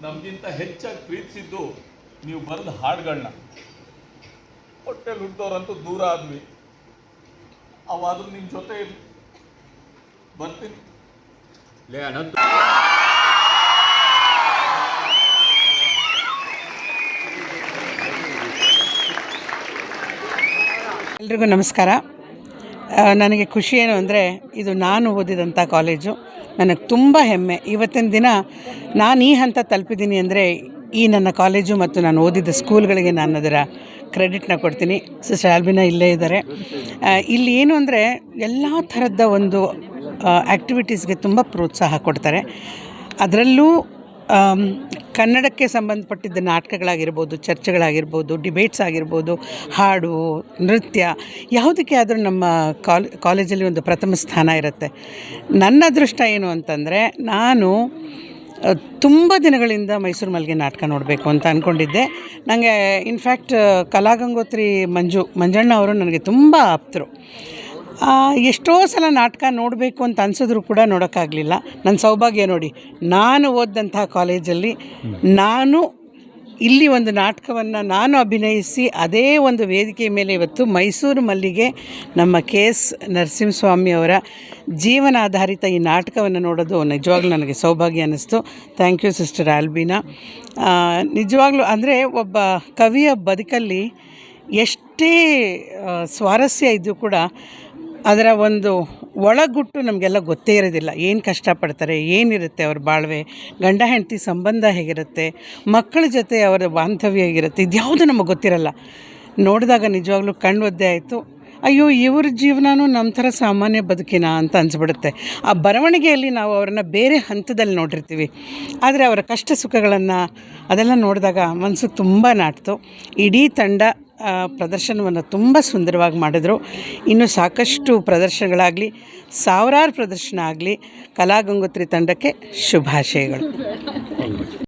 ನಮಗಿಂತ ಹೆಚ್ಚಾಗಿ ಪ್ರೀತಿಸಿದ್ದು ನೀವು ಬರೆದ ಹಾಡುಗಳನ್ನ ಹೊಟ್ಟೆಲಿ ಹುಟ್ಟಿದವ್ರಂತೂ ದೂರ ಆದ್ವಿ. ಅವಾದ್ರೂ ನಿಮ್ಮ ಜೊತೆ. ಬರ್ತೀನಿ. ಲೇ ಅನಂತ. ಎಲ್ರಿಗೂ ನಮಸ್ಕಾರ. ನನಗೆ ಖುಷಿ ಏನು ಅಂದರೆ ಇದು ನಾನು ಓದಿದಂಥ ಕಾಲೇಜು. ನನಗೆ ತುಂಬ ಹೆಮ್ಮೆ. ಇವತ್ತಿನ ದಿನ ನಾನು ಈ ಹಂತ ತಲುಪಿದ್ದೀನಿ ಅಂದರೆ ಈ ನನ್ನ ಕಾಲೇಜು ಮತ್ತು ನಾನು ಓದಿದ ಸ್ಕೂಲ್ಗಳಿಗೆ ನಾನು ಅದರ ಕ್ರೆಡಿಟ್ನ ಕೊಡ್ತೀನಿ. ಸಿಸ್ಟರ್ ಆಲ್ಬಿನ ಇಲ್ಲೇ ಇದ್ದಾರೆ. ಇಲ್ಲಿ ಏನು ಅಂದರೆ ಎಲ್ಲ ಥರದ ಒಂದು ಆ್ಯಕ್ಟಿವಿಟೀಸ್ಗೆ ತುಂಬ ಪ್ರೋತ್ಸಾಹ ಕೊಡ್ತಾರೆ. ಅದರಲ್ಲೂ ಕನ್ನಡಕ್ಕೆ ಸಂಬಂಧಪಟ್ಟಿದ್ದ ನಾಟಕಗಳಾಗಿರ್ಬೋದು, ಚರ್ಚೆಗಳಾಗಿರ್ಬೋದು, ಡಿಬೇಟ್ಸ್ ಆಗಿರ್ಬೋದು, ಹಾಡು, ನೃತ್ಯ, ಯಾವುದಕ್ಕೆ ಆದರೂ ನಮ್ಮ ಕಾಲ್, ಕಾಲೇಜಲ್ಲಿ ಒಂದು ಪ್ರಥಮ ಸ್ಥಾನ ಇರುತ್ತೆ. ನನ್ನ ಅದೃಷ್ಟ ಏನು ಅಂತಂದರೆ, ನಾನು ತುಂಬ ದಿನಗಳಿಂದ ಮೈಸೂರು ಮಲ್ಲಿಗೆ ನಾಟಕ ನೋಡಬೇಕು ಅಂತ ಅಂದ್ಕೊಂಡಿದ್ದೆ ನನಗೆ ಇನ್ಫ್ಯಾಕ್ಟ್, ಕಲಾಗಂಗೋತ್ರಿ ಮಂಜು, ಮಂಜಣ್ಣ ಅವರು ನನಗೆ ತುಂಬ ಆಪ್ತರು. ಎಷ್ಟೋ ಸಲ ನಾಟಕ ನೋಡಬೇಕು ಅಂತ ಅನಿಸಿದ್ರು ಕೂಡ ನೋಡೋಕ್ಕಾಗಲಿಲ್ಲ. ನನ್ನ ಸೌಭಾಗ್ಯ ನೋಡಿ, ನಾನು ಓದಿದಂಥ ಕಾಲೇಜಲ್ಲಿ ನಾನು ಇಲ್ಲಿ ಒಂದು ನಾಟಕವನ್ನು ನಾನು ಅಭಿನಯಿಸಿ ಅದೇ ಒಂದು ವೇದಿಕೆ ಮೇಲೆ ಇವತ್ತು ಮೈಸೂರು ಮಲ್ಲಿಗೆ ನಮ್ಮ ಕೆ ಎಸ್ ನರಸಿಂಹಸ್ವಾಮಿ ಅವರ ಜೀವನಾಧಾರಿತ ಈ ನಾಟಕವನ್ನು ನೋಡೋದು ನಿಜವಾಗ್ಲೂ ನನಗೆ ಸೌಭಾಗ್ಯ ಅನ್ನಿಸ್ತು. ಥ್ಯಾಂಕ್ ಯು ಸಿಸ್ಟರ್ ಆಲ್ಬಿನಾ ನಿಜವಾಗ್ಲೂ ಅಂದರೆ ಒಬ್ಬ ಕವಿಯ ಬದುಕಲ್ಲಿ ಎಷ್ಟೇ ಸ್ವಾರಸ್ಯ ಇದ್ದರೂ ಕೂಡ ಅದರ ಒಂದು ಒಳಗುಟ್ಟು ನಮಗೆಲ್ಲ ಗೊತ್ತೇ ಇರೋದಿಲ್ಲ. ಏನು ಕಷ್ಟಪಡ್ತಾರೆ, ಏನಿರುತ್ತೆ ಅವ್ರ ಬಾಳ್ವೆ, ಗಂಡ, ಹೆಂಡತಿ ಸಂಬಂಧ ಹೇಗಿರುತ್ತೆ, ಮಕ್ಕಳ ಜೊತೆ ಅವರ ಬಾಂಧವ್ಯ ಹೇಗಿರುತ್ತೆ, ಇದ್ಯಾವುದು ನಮಗೆ ಗೊತ್ತಿರಲ್ಲ. ನೋಡಿದಾಗ ನಿಜವಾಗ್ಲೂ ಕಣ್ಣು ಒದ್ದೆ ಆಯಿತು. ಅಯ್ಯೋ, ಇವ್ರ ಜೀವನವೂ ನಮ್ಮ ಥರ ಸಾಮಾನ್ಯ ಬದುಕಿನ ಅಂತ ಅನಿಸ್ಬಿಡುತ್ತೆ. ಆ ಬರವಣಿಗೆಯಲ್ಲಿ ನಾವು ಅವರನ್ನು ಬೇರೆ ಹಂತದಲ್ಲಿ ನೋಡಿರ್ತೀವಿ. ಆದರೆ ಅವರ ಕಷ್ಟ ಸುಖಗಳನ್ನು ಅದೆಲ್ಲ ನೋಡಿದಾಗ ಮನಸ್ಸು ತುಂಬ ನಾಟ್ತು. ಇಡೀ ತಂಡ ಪ್ರದರ್ಶನವನ್ನು ತುಂಬ ಸುಂದರವಾಗಿ ಮಾಡಿದರು. ಇನ್ನು ಸಾಕಷ್ಟು ಪ್ರದರ್ಶನಗಳಾಗಲಿ ಸಾವಿರಾರು ಪ್ರದರ್ಶನ ಆಗಲಿ ಕಲಾಗಂಗೋತ್ರಿ ತಂಡಕ್ಕೆ ಶುಭಾಶಯಗಳು.